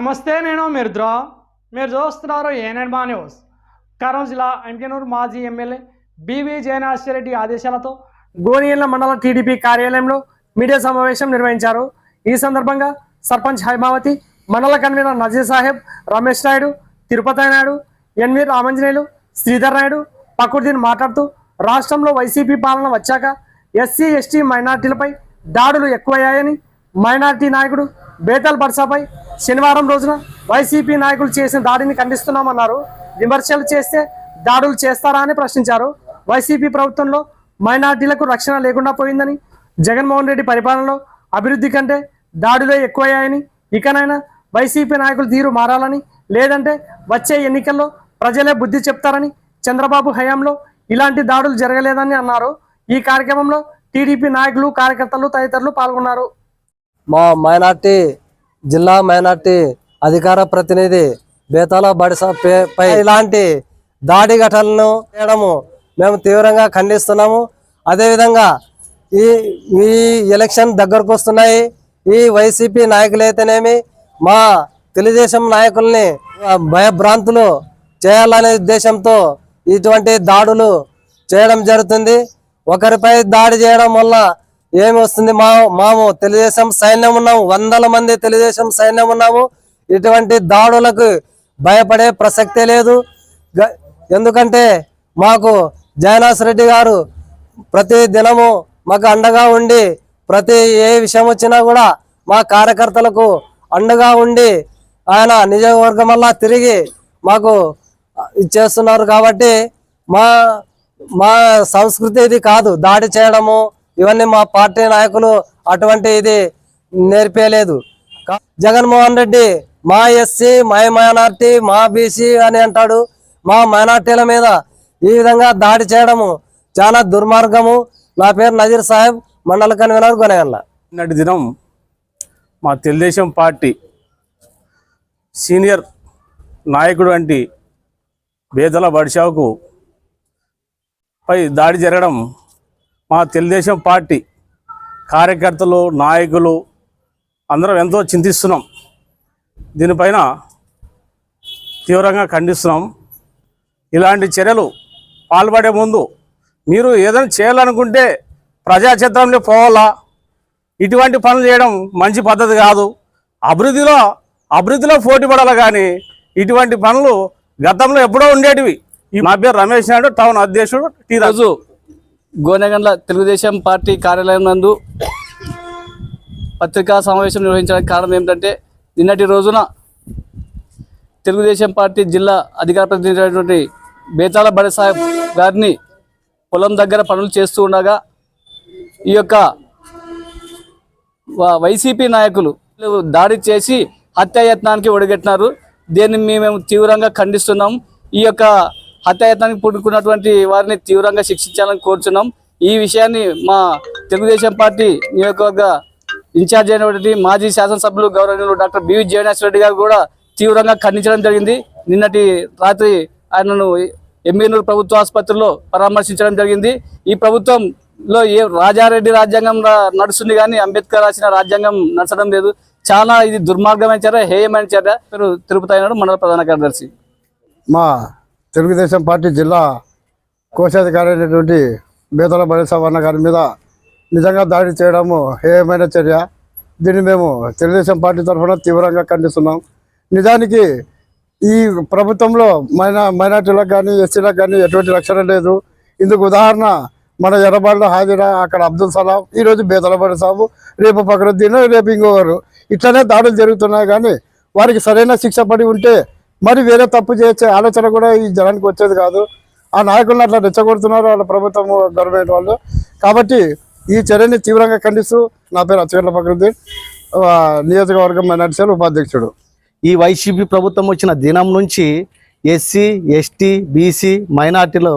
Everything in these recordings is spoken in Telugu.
నమస్తే నేను మిర్ద్రా. మీరు చూస్తున్నారు ఏఎన్ఎన్ న్యూస్. కరం జిల్లా ఎంకెనూరు మాజీ ఎమ్మెల్యే బివి జయనాశ్వరెడ్డి ఆదేశాలతో గోనియల్ల మండల టీడీపీ కార్యాలయంలో మీడియా సమావేశం నిర్వహించారు. ఈ సందర్భంగా సర్పంచ్ హైమావతి మండల convener Nazeer Saheb Ramesh Naidu Tirupati Naidu N V Ramanjaneyulu Sridhar Naidu Pakurdeen మాట్లాడుతూ రాష్ట్రంలో వైసీపీ పాలన వచ్చాక ఎస్సీ ఎస్టీ మైనార్టీలపై దాడులు ఎక్కువయ్యాయని మైనార్టీ నాయకుడు బేతల్ బర్సాపై శనివారం రోజున వైసీపీ నాయకులు చేసిన దాడిని ఖండిస్తున్నామన్నారు. విమర్శలు చేస్తే దాడులు చేస్తారా అని ప్రశ్నించారు. వైసీపీ ప్రభుత్వంలో మైనార్టీలకు రక్షణ లేకుండా పోయిందని జగన్మోహన్ రెడ్డి పరిపాలనలో అభివృద్ధి కంటే దాడులే ఎక్కువయ్యాయని ఇకనైనా వైసీపీ నాయకులు తీరు మారాలని లేదంటే వచ్చే ఎన్నికల్లో ప్రజలే బుద్ధి చెప్తారని చంద్రబాబు హయాంలో ఇలాంటి దాడులు జరగలేదని అన్నారు. ఈ కార్యక్రమంలో టీడీపీ నాయకులు కార్యకర్తలు తదితరులు పాల్గొన్నారు. మా మైనార్టీ జిల్లా మైనార్టీ అధికార ప్రతినిధి బేతాల బడిస పై ఇలాంటి దాడి ఘటనలను చేయడము మేము తీవ్రంగా ఖండిస్తున్నాము. అదేవిధంగా ఈ ఈ ఎలక్షన్ దగ్గరకు వస్తున్నాయి. ఈ వైసీపీ నాయకులైతేనేమి మా తెలుగుదేశం నాయకుల్ని భయభ్రాంతులు చేయాలనే ఉద్దేశంతో ఇటువంటి దాడులు చేయడం జరుగుతుంది. ఒకరిపై దాడి చేయడం వల్ల ఏమి వస్తుంది మా మాము తెలుగుదేశం సైన్యం ఉన్నాము. వందల మంది తెలుగుదేశం సైన్యం ఉన్నాము. ఇటువంటి దాడులకు భయపడే ప్రసక్తే లేదు. గ- ఎందుకంటే మాకు జయనాథ్ రెడ్డి గారు ప్రతి దినము మాకు అండగా ఉండి ప్రతి ఏ విషయం వచ్చినా కూడా మా కార్యకర్తలకు అండగా ఉండి ఆయన నియోజకవర్గం వల్ల తిరిగి మాకు ఇచ్చేస్తున్నారు కాబట్టి మా మా సంస్కృతి ఇది కాదు. దాడి చేయడము ఇవన్నీ మా పార్టీ నాయకులు అటువంటి ఇది నేర్పేయలేదు జగన్మోహన్ రెడ్డి మా ఎస్సీ మా మైనార్టీ మా బీసీ అని అంటాడు. మా మైనార్టీల మీద ఈ విధంగా దాడి చేయడము చాలా దుర్మార్గము. నా పేరు నజీర్ సాహెబ్ మండల కన్వీనర్ గొనగల్ల నిన్నటి దినం మా తెలుగుదేశం పార్టీ సీనియర్ నాయకుడు వంటి బేదల బడిషావుకు పై దాడి జరగడం మా తెలుగుదేశం పార్టీ కార్యకర్తలు నాయకులు అందరం ఎంతో చింతిస్తున్నాం. దీనిపైన తీవ్రంగా ఖండిస్తున్నాం. ఇలాంటి చర్యలు పాల్పడే ముందు మీరు ఏదైనా చేయాలనుకుంటే ప్రజాక్షేత్రంలో పోవాలా? ఇటువంటి పనులు చేయడం మంచి పద్ధతి కాదు. అభివృద్ధిలో అభివృద్ధిలో పోటీ పడాలి కానీ ఇటువంటి పనులు గతంలో ఎప్పుడో ఉండేటివి. నా పేరు రమేష్ నాయుడు టౌన్ అధ్యక్షుడు టీ రాజు గోనెగండ్ల తెలుగుదేశం పార్టీ కార్యాలయం నందు పత్రికా సమావేశం నిర్వహించడానికి కారణం ఏమిటంటే నిన్నటి రోజున తెలుగుదేశం పార్టీ జిల్లా అధికార ప్రతినిధి బేతాల బడే సాహెబ్ గారిని పొలం దగ్గర పనులు చేస్తూ ఉండగా ఈ యొక్క వైసీపీ నాయకులు దాడి చేసి హత్యాయత్నానికి ఒడిగట్టినారు. దీన్ని మేము తీవ్రంగా ఖండిస్తున్నాం. ఈ యొక్క హత్యాయత్నానికి పుట్టుకున్నటువంటి వారిని తీవ్రంగా శిక్షించాలని కోరుచున్నాం. ఈ విషయాన్ని మా తెలుగుదేశం పార్టీ నియోజకవర్గ ఇన్ఛార్జ్ అయినటువంటి మాజీ శాసనసభ్యులు గౌరవనీయులు డాక్టర్ బివి జయనాథ్ రెడ్డి గారు కూడా తీవ్రంగా ఖండించడం జరిగింది. నిన్నటి రాత్రి ఆయనను ఎమ్మెనూరు ప్రభుత్వ ఆసుపత్రిలో పరామర్శించడం జరిగింది. ఈ ప్రభుత్వంలో ఏ రాజారెడ్డి రాజ్యాంగం నడుస్తుంది కానీ అంబేద్కర్ రాసిన రాజ్యాంగం నడచడం లేదు. చాలా ఇది దుర్మార్గమైన చర్య హేయమైన చర్య. పేరు తిరుపతి అయినాడు మండల ప్రధాన కార్యదర్శి. మా తెలుగుదేశం పార్టీ జిల్లా కోశాధికారి అయినటువంటి బేతల బలిసవర్ణ గారి మీద నిజంగా దాడి చేయడము హేయమైన చర్య. దీన్ని మేము తెలుగుదేశం పార్టీ తరఫున తీవ్రంగా ఖండిస్తున్నాం. నిజానికి ఈ ప్రభుత్వంలో మైనా మైనార్టీలకు కానీ ఎస్సీలకు కానీ ఎటువంటి రక్షణ లేదు. ఇందుకు ఉదాహరణ మన ఎర్రబాడులో హాజరా అక్కడ అబ్దుల్ సలాం ఈరోజు బేదలబడి సాబు రేపు ఫక్రుద్దీన్ రేపు ఇంకొకరు. ఇట్లనే దాడులు జరుగుతున్నాయి కానీ వారికి సరైన శిక్ష పడి ఉంటే మరి వేరే తప్పు చేసే ఆలోచన కూడా ఈ జనానికి వచ్చేది కాదు. ఆ నాయకులను అట్లా రెచ్చగొడుతున్నారు వాళ్ళ ప్రభుత్వం గవర్నమెంట్ వాళ్ళు. కాబట్టి ఈ చర్యని తీవ్రంగా ఖండిస్తూ నా పేరు అచ్చగడ్ల ఫక్రుద్దీన్. నియోజకవర్గం మైనార్టీ ఉపాధ్యక్షుడు. ఈ వైసీపీ ప్రభుత్వం వచ్చిన దినం నుంచి ఎస్సీ ఎస్టీ బీసీ మైనార్టీలో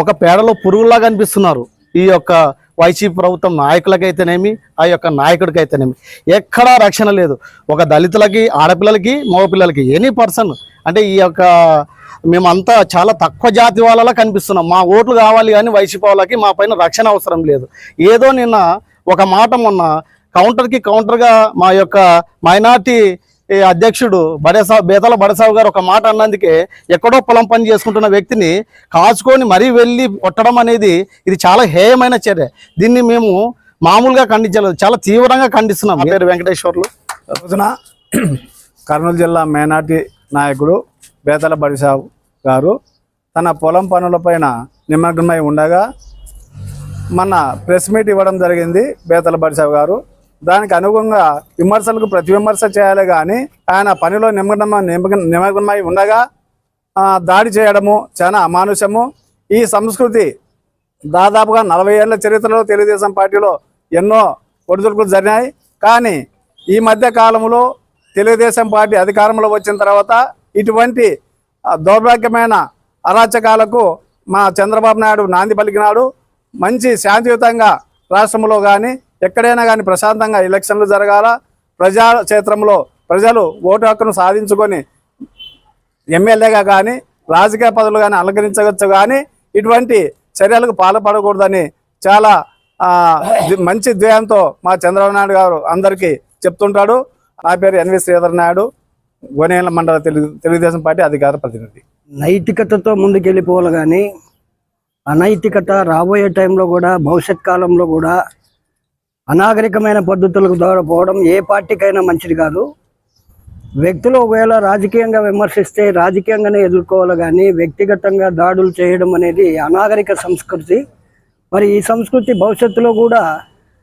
ఒక పేడలో పురుగులాగా అనిపిస్తున్నారు. ఈ యొక్క వైసీపీ ప్రభుత్వం నాయకులకైతేనేమి ఆ యొక్క నాయకుడికైతేనేమి. ఎక్కడా రక్షణ లేదు. ఒక దళితులకి ఆడపిల్లలకి మగపిల్లలకి ఎనీ పర్సన్. అంటే ఈ యొక్క మేమంతా చాలా తక్కువ జాతి వాళ్ళలా కనిపిస్తున్నాం. మా ఓట్లు కావాలి కానీ వైసీపీ వాళ్ళకి మా పైన రక్షణ అవసరం లేదు. ఏదో నిన్న ఒక మాట మొన్న కౌంటర్కి కౌంటర్గా మా యొక్క మైనార్టీ ఈ అధ్యక్షుడు బడేసావు బేతాల బడసావు గారు ఒక మాట అన్నందుకే ఎక్కడో పొలం పని చేసుకుంటున్న వ్యక్తిని కాచుకొని మరీ వెళ్ళి కొట్టడం అనేది ఇది చాలా హేయమైన చర్య. దీన్ని మేము మామూలుగా ఖండించలేదు. చాలా తీవ్రంగా ఖండిస్తున్నాం. పేరు వెంకటేశ్వర్లు. రోజున కర్నూలు జిల్లా మేనాటి నాయకుడు బేతల బడిసాబు గారు తన పొలం పనులపైన నిమగ్నమై ఉండగా మన ప్రెస్ మీట్ ఇవ్వడం జరిగింది బేతల బడిసాబు గారు. దానికి అనుగుణంగా విమర్శలకు ప్రతి విమర్శ చేయాలి కానీ ఆయన పనిలో నిమగ్నమ నిమగ్న- నిమగ్నమై ఉండగా దాడి చేయడము చాలా అమానుషము. ఈ సంస్కృతి దాదాపుగా నలభై ఏళ్ళ చరిత్రలో తెలుగుదేశం పార్టీలో ఎన్నో ఒడిదుడుకులు జరిగినాయి. కానీ ఈ మధ్య కాలంలో తెలుగుదేశం పార్టీ అధికారంలో వచ్చిన తర్వాత ఇటువంటి దౌర్భాగ్యమైన అరాచకాలకు మా చంద్రబాబు నాయుడు నాంది పలికినాడు. మంచి శాంతియుతంగా రాష్ట్రంలో కానీ ఎక్కడైనా కానీ ప్రశాంతంగా ఎలక్షన్లు జరగాల? ప్రజా క్షేత్రంలో ప్రజలు ఓటు హక్కును సాధించుకొని ఎమ్మెల్యేగా కానీ రాజకీయ పదవులు కానీ అలంకరించవచ్చు కానీ ఇటువంటి చర్యలకు పాల్పడకూడదని చాలా మంచి ధ్యేయంతో మా చంద్రబాబు నాయుడు గారు అందరికీ చెప్తుంటాడు. నా పేరు ఎన్వి శ్రీధర్ నాయుడు. గోనేల మండల తెలుగు తెలుగుదేశం పార్టీ అధికార ప్రతినిధి. నైతికతతో ముందుకెళ్ళిపోవాలి కానీ అనైతికత రాబోయే టైంలో కూడా భవిష్యత్ కాలంలో కూడా అనాగరికమైన పద్ధతులకు ద్వారా పోవడం ఏ పార్టీకైనా మంచిది కాదు. వ్యక్తులు ఒకవేళ రాజకీయంగా విమర్శిస్తే రాజకీయంగానే ఎదుర్కోవాలి కానీ వ్యక్తిగతంగా దాడులు చేయడం అనేది అనాగరిక సంస్కృతి. మరి ఈ సంస్కృతి భవిష్యత్తులో కూడా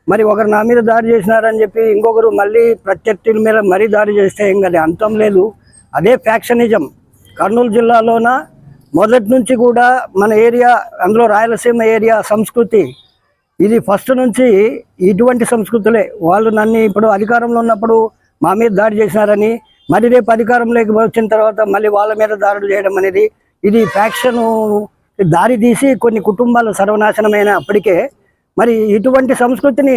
మరి ఒకరు నా మీద దాడి చేసినారని చెప్పి ఇంకొకరు మళ్ళీ ప్రత్యర్థుల మీద మరీ దాడి చేస్తే ఏం కదా అంతం లేదు. అదే ఫ్యాక్షనిజం. కర్నూలు జిల్లాలోన మొదటి నుంచి కూడా మన ఏరియా అందులో రాయలసీమ ఏరియా సంస్కృతి ఇది ఫస్ట్ నుంచి ఇటువంటి సంస్కృతులే. వాళ్ళు నన్ను ఇప్పుడు అధికారంలో ఉన్నప్పుడు మా మీద దాడి చేసినారని మరి రేపు అధికారంలోకి వచ్చిన తర్వాత మళ్ళీ వాళ్ళ మీద దాడులు చేయడం అనేది ఇది ఫ్యాక్షన్ దారి తీసి కొన్ని కుటుంబాలు సర్వనాశనమైన అప్పటికే. మరి ఇటువంటి సంస్కృతిని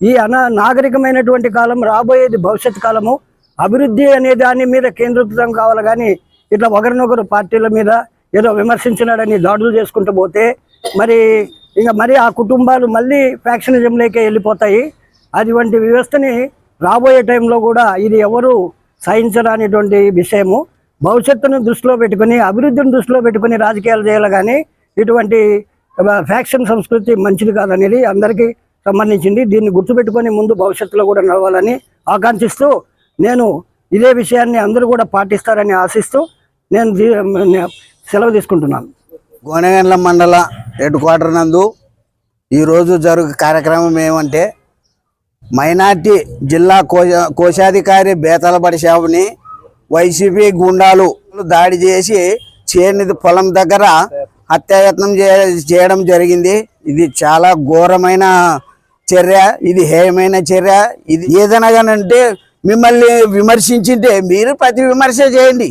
ఈ అనా నాగరికమైనటువంటి కాలం రాబోయేది భవిష్యత్ కాలము అభివృద్ధి అనే దాని మీద కేంద్రీకృతం కావాలి కానీ ఇట్లా ఒకరినొకరు పార్టీల మీద ఏదో విమర్శించినాడని దాడులు చేసుకుంటూ పోతే మరి ఇక మరి ఆ కుటుంబాలు మళ్ళీ ఫ్యాక్షనిజంలోకి వెళ్ళిపోతాయి. అటువంటి వ్యవస్థని రాబోయే టైంలో కూడా ఇది ఎవరు సహించరానిటువంటి విషయము. భవిష్యత్తును దృష్టిలో పెట్టుకుని అభివృద్ధిని దృష్టిలో పెట్టుకుని రాజకీయాలు చేయాలి కానీ ఇటువంటి ఫ్యాక్షన్ సంస్కృతి మంచిది కాదనేది అందరికీ సంబంధించింది. దీన్ని గుర్తుపెట్టుకొని ముందు భవిష్యత్తులో కూడా నడవాలని ఆకాంక్షిస్తూ నేను ఇదే విషయాన్ని అందరూ కూడా పాటిస్తారని ఆశిస్తూ నేను సెలవు తీసుకుంటున్నాను. గోనగండ్ల మండల హెడ్ క్వార్టర్ నందు ఈరోజు జరుగు కార్యక్రమం ఏమంటే మైనార్టీ జిల్లా కోశ కోశాధికారి బేతలబడి షాపుని వైసీపీ గుండాలు దాడి చేసి చేనిది పొలం దగ్గర హత్యాయత్నం చేయడం జరిగింది. ఇది చాలా ఘోరమైన చర్య ఇది హేయమైన చర్య. ఇది ఏదనగానంటే మిమ్మల్ని విమర్శించింటే మీరు ప్రతి విమర్శ చేయండి.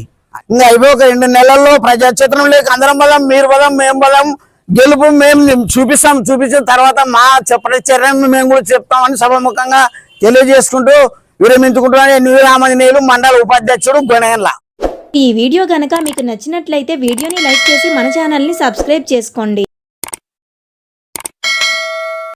ఇంకా అయిపోయి ఒక రెండు నెలల్లో ప్రజాక్షేత్రంలోకి అందరం బలం మీరు బలం మేము బలం గెలుపు మేము చూపిస్తాం. చూపించిన తర్వాత మా చెప్పని చర్యను మేము కూడా చెప్తామని సభముఖంగా తెలియజేసుకుంటూ విరమించుకుంటున్నాను. ఎన్వి రామంజనేయులు మండల ఉపాధ్యక్షుడు గొనేన్ల ఈ వీడియో గనక మీకు నచ్చినట్లయితే వీడియోని లైక్ చేసి మన ఛానల్ని సబ్స్క్రైబ్ చేసుకోండి.